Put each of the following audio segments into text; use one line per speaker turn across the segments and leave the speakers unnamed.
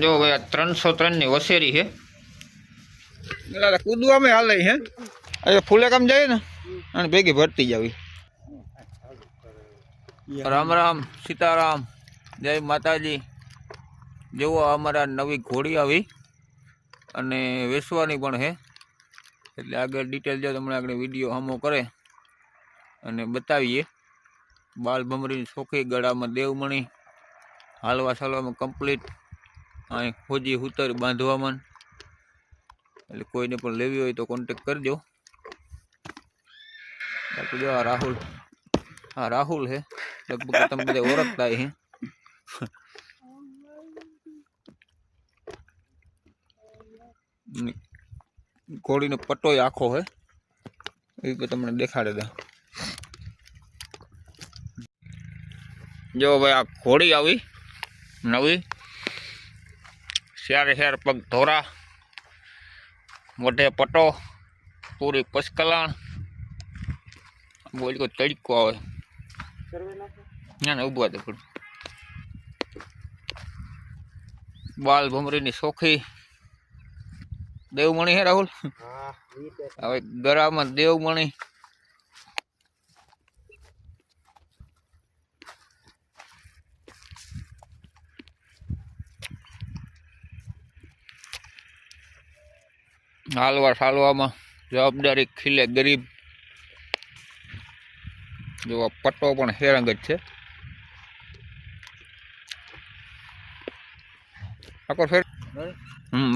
જો ભાઈ આ ત્રણસો ત્રણની વસેરી છે.
એટલે કૂદવા અમે હાલે હે અરે ફૂલે કામ જાય ને અને ભેગી ભરતી જાવી
રામ રામ સીતારામ જય માતાજી. જેવો અમારા નવી ઘોડી આવી અને વેચવાની પણ છે. એટલે આગળ ડિટેલ જો તમને આગળ વીડિયો હમો કરે અને બતાવીએ. બાલ ભમરીની છોકરી ગળામાં દેવમણી હાલવા ચાલવામાં કમ્પ્લીટ અહીં ખોજી ઉતર બાંધવામાં એટલે કોઈને પણ લેવી હોય તો કોન્ટેક કરજો બાકી જો આ રાહુલ હા રાહુલ હે લગભગ તમે બધા ઓળખતા હે ને ઘોડીનો પટ્ટોય આખો હે એ પણ તમને દેખાડે દે જો ભાઈ આ ઘોડી આવી નવી સ્યારે સ્યાર પગ ધોરા મોઢે પટો પૂરી પસકલાણ બોલ કો તડકો આવે. ના ના ઊભા તો બાલ ભમરીની સોખી. દેવમણી હે રાહુલ? હવે ગરામાં દેવમણી. હાલવા ચાલવામાં જવાબદારી ખીલે ગરીબ. જેવા પટ્ટો પણ હેરંગ જ છે.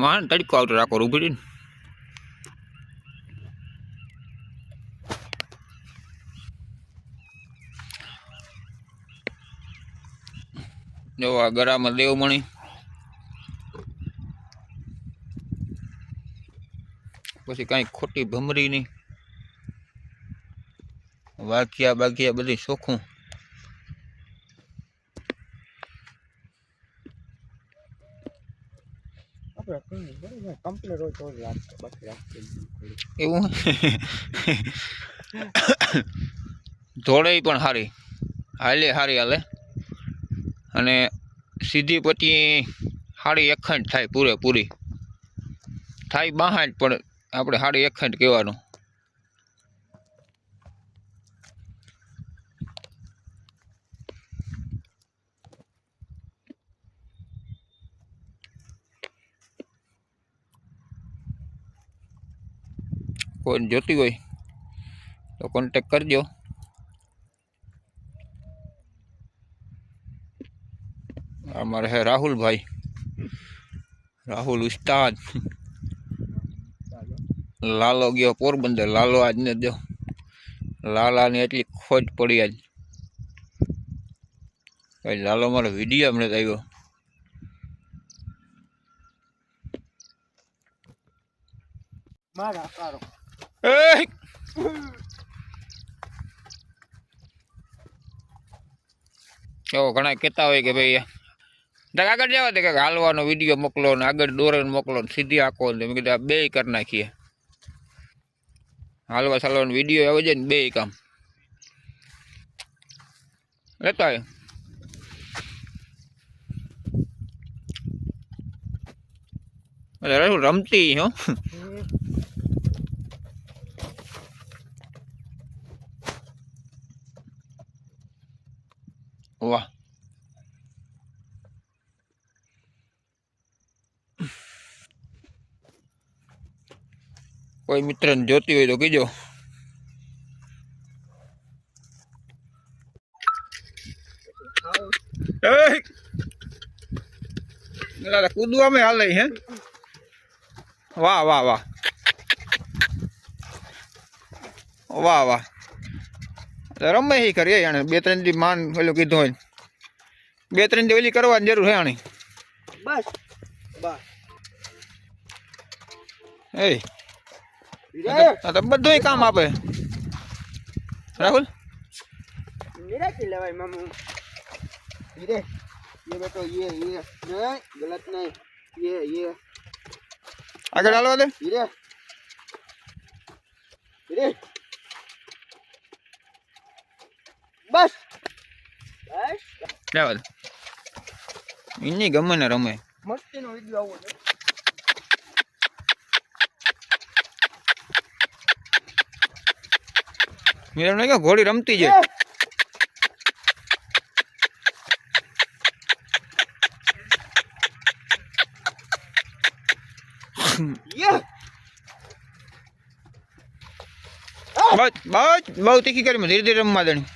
વાન તડકો આવતો રાખો ઊભી રહીને જો આ ગરામાં દેવમણી. પછી કાંઈ ખોટી ભમરી નહીં. વાઘિયા બાઘિયા બધી ચોખ્ખું એવું ધોળે પણ સારી હાલે સારી હાલે. અને સીધી પછી સાડી અખંડ થાય પૂરેપૂરી. થાય બાહાઠ પણ આપણે સાડી એકખંડ કહેવાનું કોઈ જોતી હોય તો કોન્ટેક કરજો અમારે હે રાહુલભાઈ રાહુલ ઉસ્તાદ લાલો ગયો પોરબંદર લાલો આજ ને જો લાલાની એટલી ખોજ પડી આજ ભાઈ લાલો મારો વિડીયો હમણાં જ આવ્યો
મારા સારો
એ એવો ઘણા કહેતા હોય કે ભાઈ તારે આગળ જવા દે કે હાલવાનો વિડીયો મોકલો ને આગળ દોરણ મોકલો ને સીધી આખો ને મેં કીધું આ બે કરી નાખીએ હાલવા સાલવાનો વીડિયો આવે છે ને બે કામ. લેતો આવ્યો રમતી હો વાહ કોઈ મિત્રને જોતી હોય તો કીજો.
એટલે કૂદવા અમે હાલે હે?
વાહ વાહ વાહ. વાહ વાહ. રમે હી કરી જાણે. બે ત્રણ દી માન પેલું કીધું હોય બે ત્રણ દી ઓલી કરવાની જરૂર હે આની
બસ બસ.
એ તો બધુંય કામ આપે રાહુલ
निराश लेवाई मामू ये ये बेटो ये ये नहीं गलत नहीं ये ये
આગળ હાલવા દે
ये ये बस बस
જવા દે એની ગમે ને રમે
મસ્તીનો વિડીયો આવો છે
મીરાને કે ઘોડી રમતી જાય
યે
બસ બસ બહુ તીખી કરી ધીરે ધીરે રમવા દેણી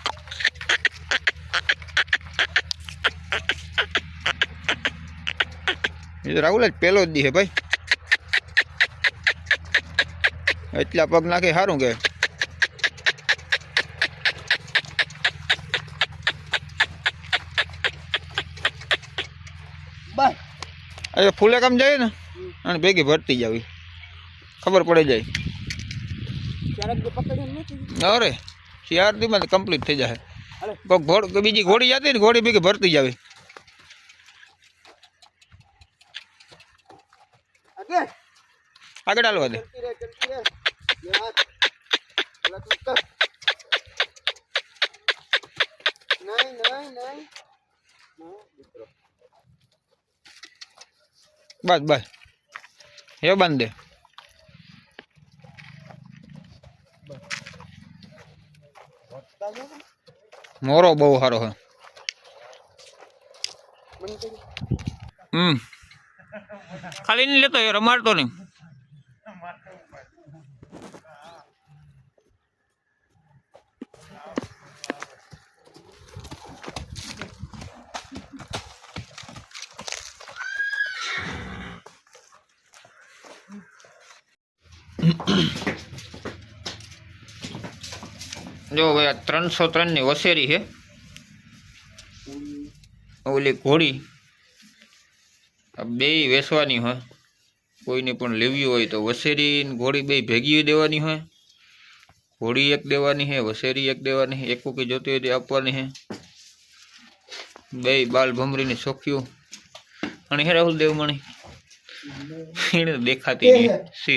એ તો રાહુલ જ પેલો જ દી હે ભાઈ એટલા પગ નાખે સારું કે
બસ
અરે ફૂલે કામ જાય ને અને ભેગી ભરતી જાવી ખબર પડે જાય
ક્યારેક જે પકડીને નથી
અરે ચાર દીમાં કમ્પ્લીટ થઈ જાય
હાલે
કોઈક ઘોડ કોઈ બીજી ઘોડી જતી ને ઘોડી ભેગી ભરતી જાવી
આગે
આગળ હાલવા દે
ચલતી રહે
એ બાંધ દે
भटका जो
મોરો બહુ સારો છે
मन कर
હમ ખાલી નહીં લેતો એ રમાડતો નહીં જો ભાઈ આ ત્રણસો ત્રણની વસેરી છે. ઓલી ઘોડી. આ બે વેચવાની હોય. કોઈને પણ લેવી હોય તો વસેરી ઘોડી બે ભેગી દેવાની હોય. ઘોડી એક દેવાની છે વસેરી એક દેવાની છે એક ઉકી જોતી હોય તે આપવાની છે. બે બાલ ભમરીને સોખ્યું અને હે રાહુલ દેવમણી? એને દેખાતી નહીં. છે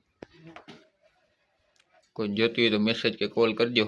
કોઈ જોતી હોય તો મેસેજ કે કોલ કરજો.